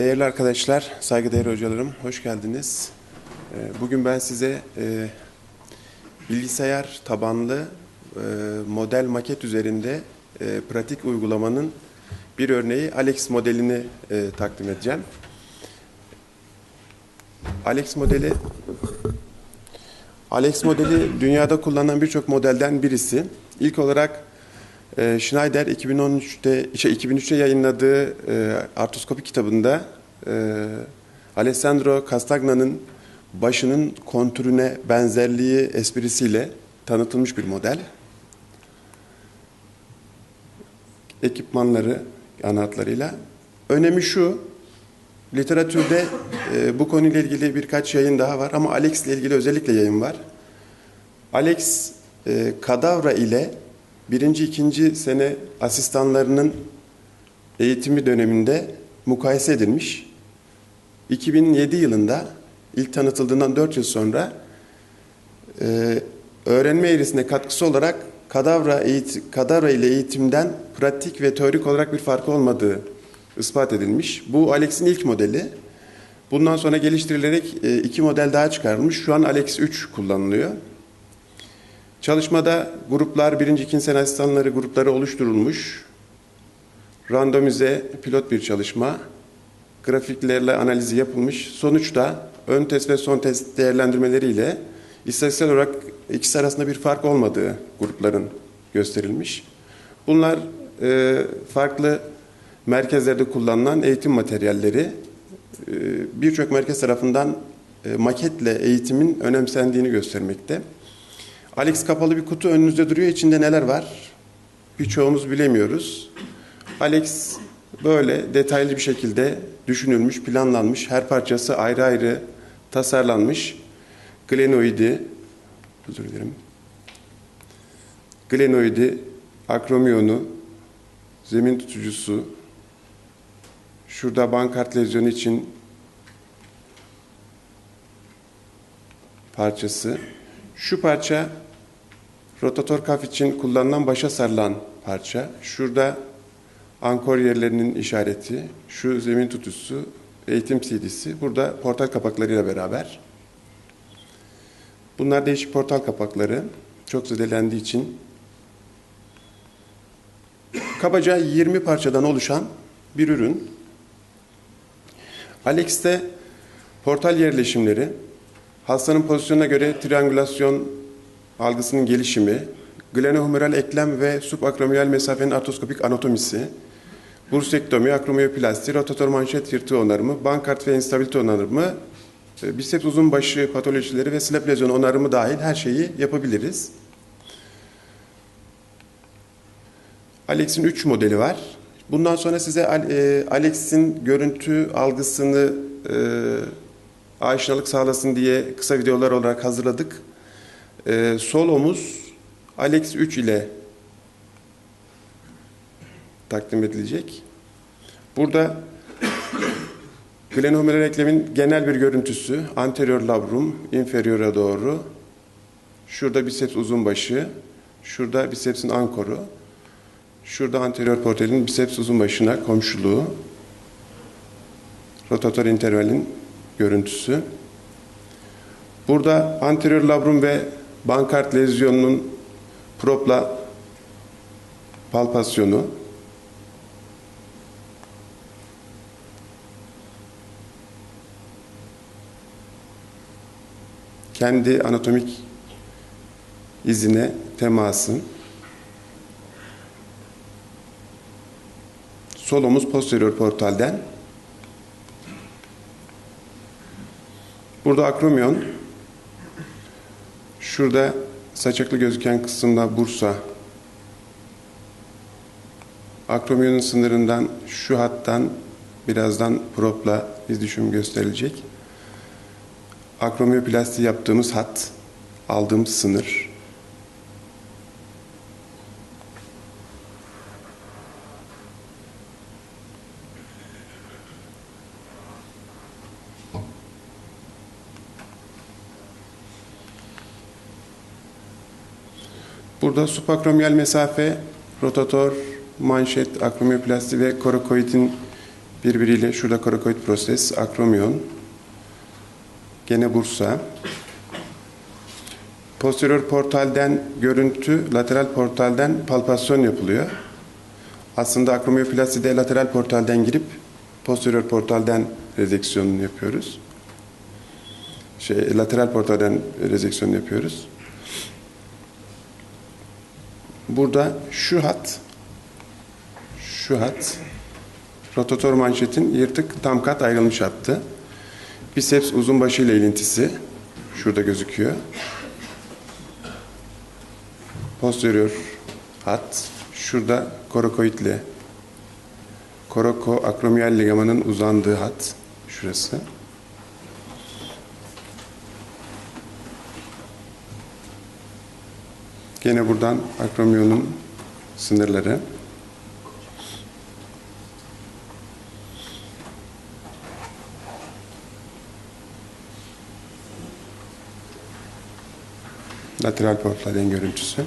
Değerli arkadaşlar, saygıdeğer hocalarım, hoş geldiniz. Ee, Bugün ben size e, bilgisayar tabanlı e, model maket üzerinde e, pratik uygulamanın bir örneği Alex modelini takdim edeceğim. Alex modeli Alex modeli dünyada kullanılan birçok modelden birisi. İlk olarak e, Schneider 2013'te şey 2003'te yayınladığı e, artroskopi kitabında e, Alessandro Castagna'nın başının kontürüne benzerliği esprisiyle tanıtılmış bir model. Ekipmanları, ana hatlarıyla. Önemi şu, literatürde e, bu konuyla ilgili birkaç yayın daha var ama Alex ile ilgili özellikle yayın var. Alex e, kadavra ile birinci, ikinci sene asistanlarının eğitimi döneminde mukayese edilmiş. 2007 yılında ilk tanıtıldığından 4 yıl sonra e, öğrenme eğrisine katkısı olarak kadavra, eğit kadavra ile eğitimden pratik ve teorik olarak bir farkı olmadığı ispat edilmiş. Bu Alex'in ilk modeli. Bundan sonra geliştirilerek e, iki model daha çıkarılmış. Şu an Alex 3 kullanılıyor. Çalışmada gruplar, birinci, ikinci sene asistanları grupları oluşturulmuş. Randomize pilot bir çalışma. Grafiklerle analizi yapılmış. Sonuçta ön test ve son test değerlendirmeleriyle istatistiksel olarak ikisi arasında bir fark olmadığı grupların gösterilmiş. Bunlar e, farklı merkezlerde kullanılan eğitim materyalleri e, birçok merkez tarafından e, maketle eğitimin önemsendiğini göstermekte. Alex kapalı bir kutu önünüzde duruyor. İçinde neler var? Birçoğumuz bilemiyoruz. Alex böyle detaylı bir şekilde düşünülmüş, planlanmış. Her parçası ayrı ayrı tasarlanmış. Glenoidi, özür dilerim. Glenoidi, akromiyonu, zemin tutucusu, şurada bankart lezyonu için parçası. Şu parça rotator kaf için kullanılan başa sarılan parça. Şurada ankor yerlerinin işareti, şu zemin tutucusu, eğitim CD'si. Burada portal kapaklarıyla beraber. Bunlar değişik portal kapakları. Çok zedelendiği için. Kabaca 20 parçadan oluşan bir ürün. Alex'te portal yerleşimleri, hastanın pozisyonuna göre triangülasyon algısının gelişimi, glenohumeral eklem ve subakromial mesafenin artroskopik anatomisi, bursektomi, akromiyoplasti, rotator manşet yırtığı onarımı, bankart ve instabilite onarımı, e, biceps uzun başı patolojileri ve slap lezyon onarımı dahil her şeyi yapabiliriz. Alex'in 3 modeli var. Bundan sonra size e, Alex'in görüntü algısını e, aşinalık sağlasın diye kısa videolar olarak hazırladık. E, sol omuz Alex 3 ile takdim edilecek. Burada glenohumeral eklemin genel bir görüntüsü, anterior labrum, inferiora doğru, şurada biceps uzun başı, şurada bicepsin ankoru, şurada anterior portalin biceps uzun başına komşuluğu, rotator intervalin görüntüsü. Burada anterior labrum ve bankart lezyonunun propla palpasyonu, kendi anatomik izine temasın, sol omuz posterior portalden, burada akromyon, şurada saçaklı gözüken kısımda Bursa, akromiyonun sınırından şu hattan birazdan propla iz düşüm gösterilecek. Akromiyoplasti yaptığımız hat, aldığımız sınır. Burada subakromiyal mesafe, rotator, manşet, akromiyoplasti ve korokoidin birbiriyle şurada karakoid proses, akromyon, gene Bursa. Posterior portalden görüntü, lateral portalden palpasyon yapılıyor. Aslında akromiyoplaside lateral portalden girip posterior portalden rezeksiyonunu yapıyoruz. Şey, lateral portalden rezeksiyonu yapıyoruz. Burada şu hat şu hat rotator manşetin yırtık tam kat ayrılmış hattı. Biceps uzun başı ile ilintisi şurada gözüküyor. Posterior hat şurada korakoidle koroko akromiyal ligamanın uzandığı hat şurası. Gene buradan akromiyonun sınırları. Lateral portalen görüntüsü.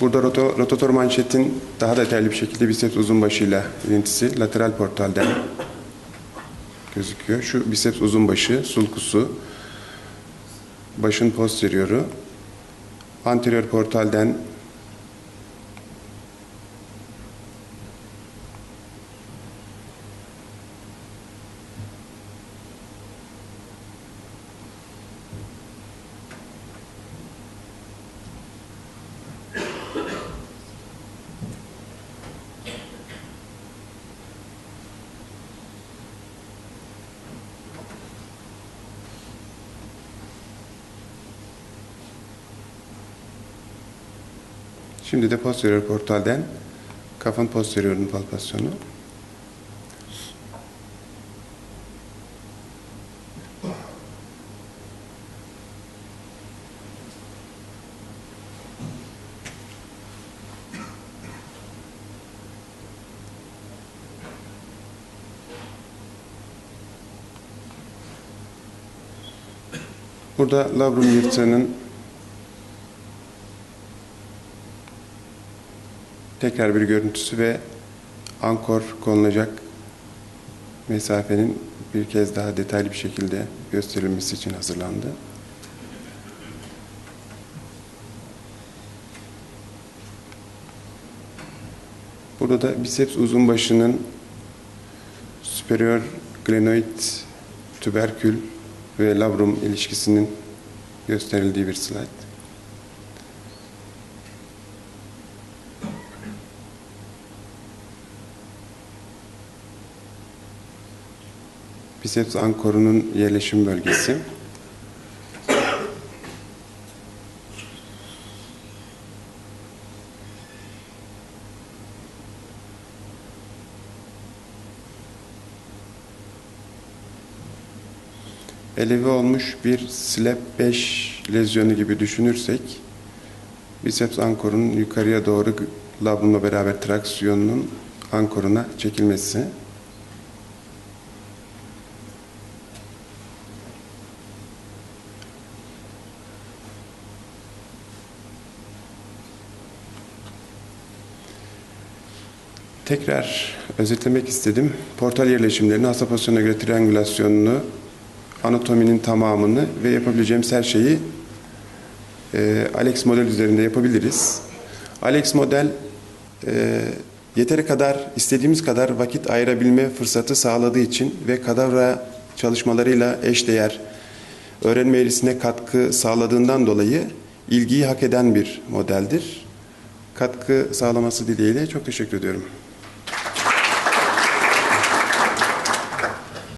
Burada roto, rotator manşetin daha detaylı bir şekilde biceps uzun başıyla ilintisi lateral portalden gözüküyor. Şu biceps uzun başı, sulkusu, başın posteriyoru, anterior portalden Şimdi de posterior portalden kafın posteriorunun palpasyonu. Burada labrum yırtığının tekrar bir görüntüsü ve ankor konulacak mesafenin bir kez daha detaylı bir şekilde gösterilmesi için hazırlandı. Burada da biceps uzun başının superior glenoid tüberkül ve labrum ilişkisinin gösterildiği bir slide. Biceps ankorunun yerleşim bölgesi. Eleve olmuş bir slap 5 lezyonu gibi düşünürsek biceps ankorunun yukarıya doğru labrumla beraber traksiyonunun ankoruna çekilmesi. Tekrar özetlemek istedim. Portal yerleşimlerini, hasta pozisyonuna göre triangülasyonunu, anatominin tamamını ve yapabileceğimiz her şeyi e, Alex model üzerinde yapabiliriz. Alex model e, yeteri kadar, istediğimiz kadar vakit ayırabilme fırsatı sağladığı için ve kadavra çalışmalarıyla eşdeğer öğrenme eğrisine katkı sağladığından dolayı ilgiyi hak eden bir modeldir. Katkı sağlaması dileğiyle çok teşekkür ediyorum.